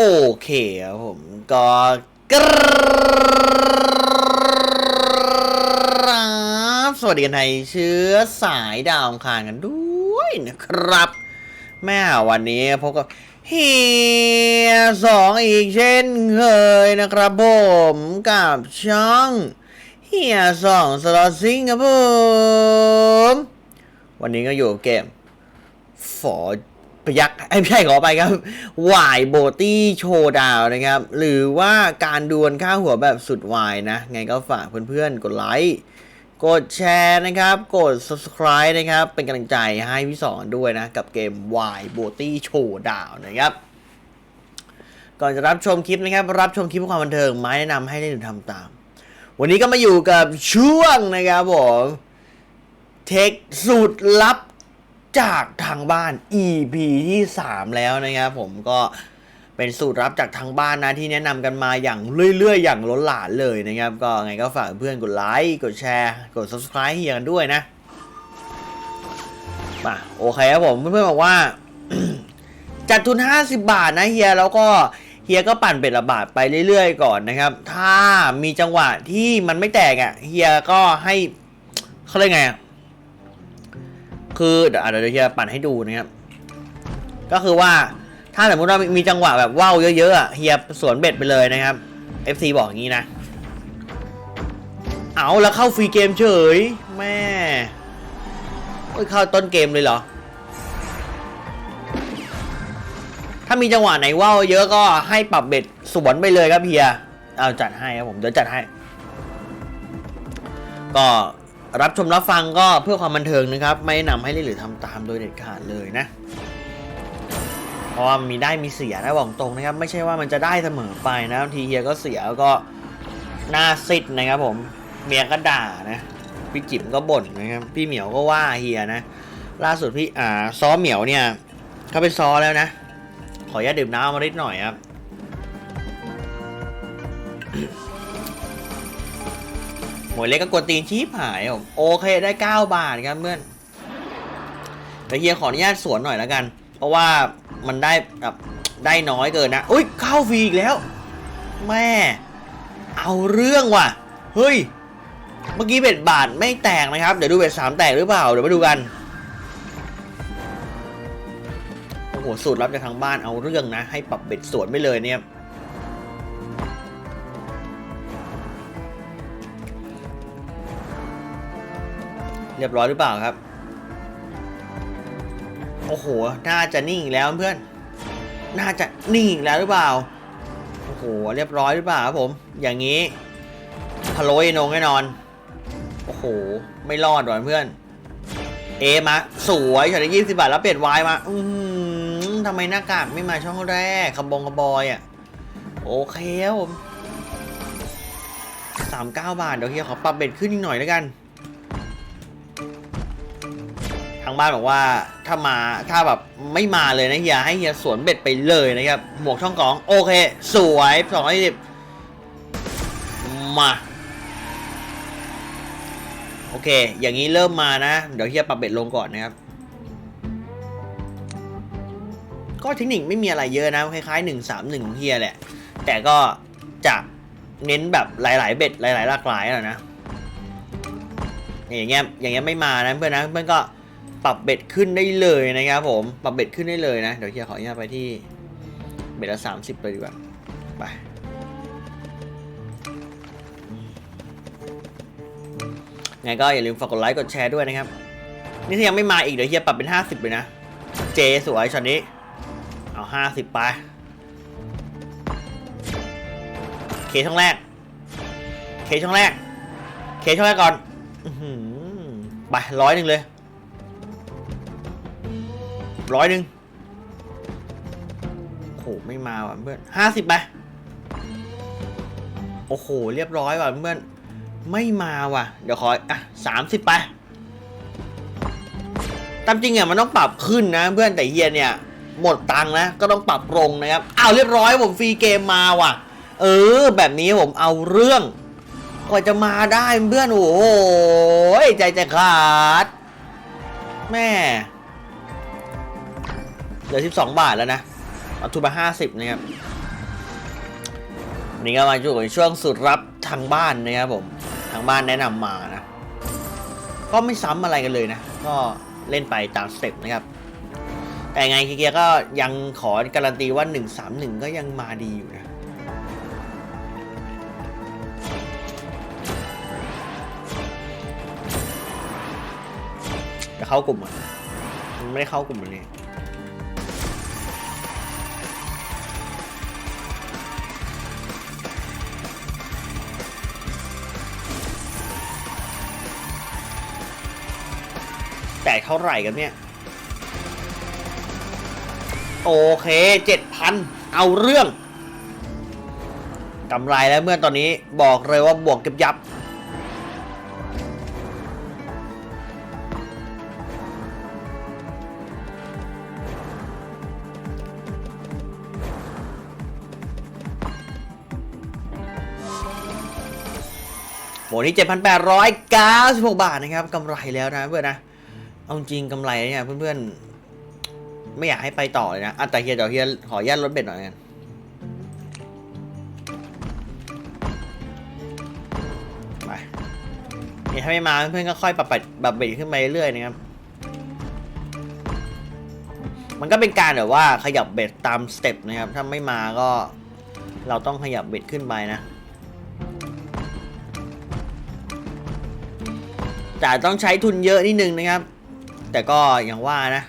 โอเคครับผมก็กราบสวัสดีกันในเชื้อสายดาวอังคารกันด้วยนะครับ แม่วันนี้พบกับเฮียสองอีกเช่นเคยนะครับผมกับช่องเฮียสองสล็อตซิงครับผม วันนี้ก็อยู่เกมฝอ พยักไอ้ไม่ใช่ขอไปครับวายโบตี้โชว์ดาวนะครับ หรือว่าการดวลค่าหัวแบบสุดวายนะ ไงก็ฝากเพื่อนๆ กดไลค์ กดแชร์นะครับ กด subscribe นะครับ เป็นกำลังใจให้พี่สอนด้วยนะ กับเกม Y b o t y Show ดาวนะครับ ก่อนจะรับชมคลิปนะครับ รับชมคลิปเพื่อความบันเทิงไม้แนะนำให้ได้ดูทำตาม วันนี้ก็มาอยู่กับช่วงนะครับผมเทคสูตรลับ จากทางบ้าน EP ที่ 3 แล้วนะครับผมก็เป็นสูตรลับจากทางบ้านนะที่แนะนำกันมาอย่างเรื่อยๆ อย่างล้นหลามเลยนะครับ ก็ไงก็ฝากเพื่อนกดไลค์กดแชร์ กด subscribe เฮียกันด้วยนะมาโอเคครับผมเพื่อนๆบอกว่า จัดทุน 50 บาทนะเฮียแล้วก็เฮียก็ปั่นเป็ดละบาทไปเรื่อยๆ ก่อนนะครับ ถ้ามีจังหวะที่มันไม่แตกอะเฮียก็ให้เขาเรียกไงอะ คือเดี๋ยวอะเดี๋ยวเฮียปั่นให้ดูนะครับก็คือว่าถ้าสมมติว่ามีจังหวะแบบว่าวเยอะๆเฮียสวนเบ็ดไปเลยนะครับ FC บอกอย่างนี้นะ เอาแล้วเข้าฟรีเกมเฉย แม่โอ้ยเข้าต้นเกมเลยเหรอ ถ้ามีจังหวะไหนว่าวเยอะก็ให้ปรับเบ็ดสวนไปเลยครับเฮียเอาจัดให้ครับผมเดี๋ยวจัดให้ ก็ รับชมรับฟังก็เพื่อความบันเทิงนะครับ ไม่แนะนำให้เล่นหรือทำตามโดยเด็ดขาดเลยนะ เพราะว่ามีได้มีเสียนะบอกตรงนะครับ ไม่ใช่ว่ามันจะได้เสมอไปนะบางทีเฮียก็เสียก็หน้าซิดนะครับผมเมียก็ด่านะพี่จิ๋มก็บ่นนะครับพี่เหมียวก็ว่าเฮียนะ ล่าสุดพี่อ่าซ้อเหมียวเนี่ยเขาไปซ้อแล้วนะ ขออนุญาตดื่มน้ำมานิดหน่อยครับ วยเล็กก็กดตีนชีพหายผมโอเคได้ 9 บาทครับเพื่อนแต่เฮียขออนุญาตสวนหน่อยแล้วกัน เพราะว่ามันได้แบบได้น้อยเกินนะอุ้ยเข้าฟรีอีกแล้ว แม่ เอาเรื่องว่ะ เฮ้ย เมื่อกี้เบ็ดบาทไม่แตกนะครับ เดี๋ยวดูเบ็ดสามแตกหรือเปล่า เดี๋ยวมาดูกันโอ้โหสูตรลับจากทางบ้านเอาเรื่องนะ ให้ปรับเบ็ดสวนไปเลยเนี่ย เรียบร้อยหรือเปล่าครับ โอ้โห น่าจะนิ่งอีกแล้วเพื่อน น่าจะนิ่งอีกแล้วหรือเปล่า โอ้โห เรียบร้อยหรือเปล่าครับผม อย่างนี้พะโล้ยนงแน่นอน โอ้โห ไม่รอดหรอกเพื่อน เอมา สวยฉันได้ยี่สิบบาทแล้วเปลี่ยนวายมา อืมทำไมหน้ากากไม่มาช่องแรกขบงขบอยอะ โอเคครับผมสามเก้าบาท เดี๋ยวเฮียขอปรับเบ็ดขึ้นอีกหน่อยแล้วกันางบ้านบอกว่าถ้ามาถ้าแบบไม่มาเลยนะเฮียให้เฮียสวนเบ็ดไปเลยนะครับหมวกช่องกองโอเค สวยสองร้อยสิบมาโอเค อย่างนี้เริ่มมานะ เดี๋ยวเฮียปรับเบ็ดลงก่อนนะครับ ก็เทคนิคไม่มีอะไรเยอะนะ คล้ายๆหนึ่งสามหนึ่งเฮียแหละ แต่ก็จะเน้นแบบหลาย ๆ เบ็ดหลายๆหลากหลายอะนะ อย่างเงี้ยอย่างเงี้ยไม่มานะเพื่อนนะเพื่อนก็ ปรับเบ็ดขึ้นได้เลยนะครับผม ปรับเบ็ดขึ้นได้เลยนะ เดี๋ยวเฮียขออนุญาตไปที่เบ็ดละสามสิบเลยดีกว่า ไป ไงก็อย่าลืมฝากกดไลค์กดแชร์ด้วยนะครับ นี่ถ้ายังไม่มาอีกเดี๋ยวเฮียปรับเป็นห้าสิบเลยนะ เจสวยช็อตนี้ เอาห้าสิบไป เคช่องแรก เคช่องแรก เคช่องแรกก่อนไปร้อยหนึ่งเลย ร้อยหนึ่งโอ้โหไม่มาว่ะเพื่อนห้าสิบไปโอ้โห เรียบร้อยว่ะเพื่อนไม่มาว่ะ เดี๋ยวขออะสามสิบไปตามจริงอะมันต้องปรับขึ้นนะ เพื่อนแต่เฮียเนี่ยหมดตังค์นะก็ต้องปรับลงนะครับอ้าวเรียบร้อยผมฟรีเกมมาว่ะ เออ แบบนี้ผมเอาเรื่องกว่าจะมาได้เพื่อนโอ้โหใจจะขาดแม่ เหลือ 12 บาทแล้วนะเอาทุนมา50 นะครับนนี้ก็มาอยู่ในช่วงสุดรับทางบ้านนะครับผม ทางบ้านแนะนำมานะ ก็ไม่ซ้ำอะไรกันเลยนะ ก็เล่นไปตามสเต็ปนะครับ แต่ไงคีเกียก็ยังขอการันตีว่า 131 ก็ยังมาดีอยู่นะจะเข้ากลุ่มอะมันไม่ได้เข้ากลุ่มเลย แต่เท่าไหร่กันเนี่ย โอเคเจ็ดพันเอาเรื่องกำไรแล้วเมื่อตอนนี้บอกเลยว่าบวกยับยับ โหนี่ 7,896 บาทนะครับกำไรแล้วนะเพื่อนนะ เอาจริงกำไรเนี่ยเพื่อนๆ ไม่อยากให้ไปต่อเลยนะอะแต่เฮียเดี๋ยวเฮียขออนุญาตลดเบ็ดหน่อยกันไปนี่ถ้าไม่มาเพื่อนๆก็ค่อยปรับเบ็ดปรับเบ็ดขึ้นไปเรื่อยๆนะครับ มันก็เป็นการแบบว่าขยับเบ็ดตามสเต็ปนะครับ ถ้าไม่มาก็เราต้องขยับเบ็ดขึ้นไปนะแต่ต้องใช้ทุนเยอะนิดนึงนะครับ แต่ก็อย่างว่านะ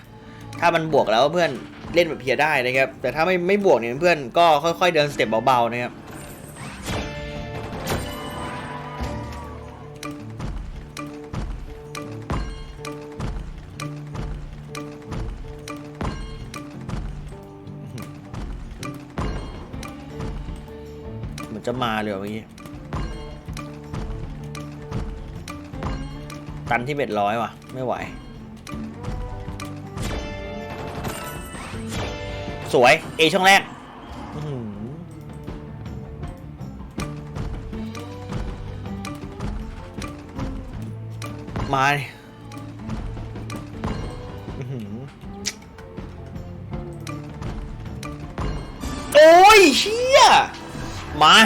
ถ้ามันบวกแล้วเพื่อนเล่นแบบเพียได้นะครับ แต่ถ้าไม่ไม่บวกเนี่ยเพื่อนก็ค่อยๆเดินสเต็ปเบาๆนะครับเหมือนจะมาเลยวะเมื่อกี้ตันที่เบ็ดร้อยว่ะ ไม่ไหว สวย เอช่องแรกมาอื้หือโอ้ยเชี่ยมา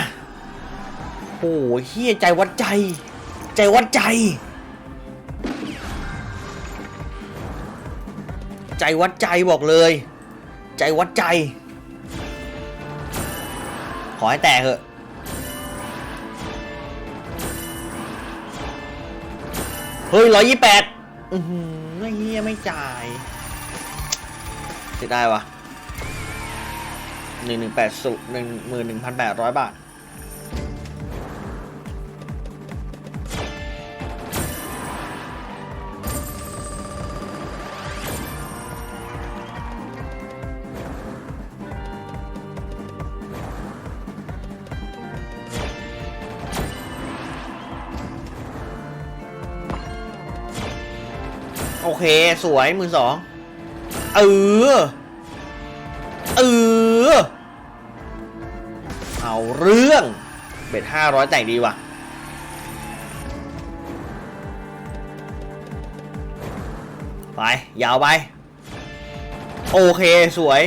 โอ้ยเฮียใจวัดใจ ใจวัดใจ ใจวัดใจบอกเลย ใจวัดใจ ขอให้แตกเถอะเฮ้ยร้อยยี่แปดอือหือไม่เฮียไม่จ่ายเสียดายวะหนึ่งหนึ่งแปดสุหนึ่งหมื่นหนึ่งพันแปดร้อยบาท โอเค สวยหมื่นสองเออเออเอาเรื่องเบ็ดห้าร้อยแต่งดีว่ะไป ยาวไป โอเค สวย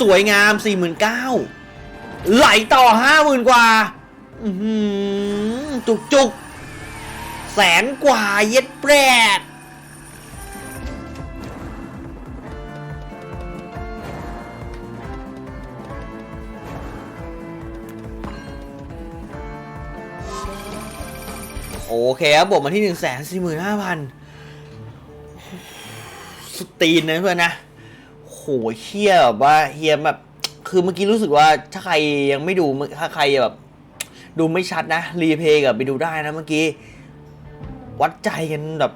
สวยงามสี่หมื่นเก้าไหลต่อห้าหมื่นกว่าหือจุกจุกแสนกว่าเย็ดแปด อเคครับบวกมาที่หนึ่งแสนสี่หมื่นห้าพันสตีนนะเพื่อนนะโหเฮียแบบว่าเฮียแบบ คือเมื่อกี้รู้สึกว่าถ้าใครยังไม่ดูถ้าใครแบบดูไม่ชัดนะ รีเพย์กับไปดูได้นะเมื่อกี้ วัดใจกันแบบ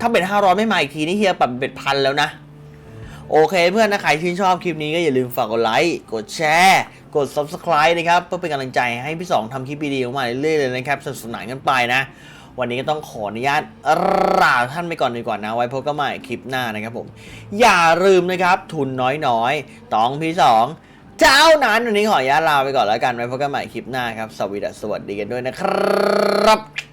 ถ้าเป็นห้าร้อยไม่มาอีกทีนี่เฮียปรับเป็นพันแล้วนะ โอเคเพื่อนนะใครที่นชอบคลิปนี้ก็อย่าลืมฝากกดไลค์ กดแชร์ กด subscribe นะครับเพื่อเป็นกำลังใจให้พี่สองทำคลิปดีๆออกมาเรื่อยๆเลยนะครับสนุกสนานกันไปนะ วันนี้ก็ต้องขออนุญาตลาท่านไปก่อนดีกว่านะ ไว้พบกันใหม่คลิปหน้านะครับผม อย่าลืมนะครับ ทุนน้อยๆต้องพี่สองเจ้านั้นวันนี้ขออนุญาตลาไปก่อนแล้วกันไว้พบกันใหม่คลิปหน้าครับสวัสดีสวัสดีกันด้วยนะครับ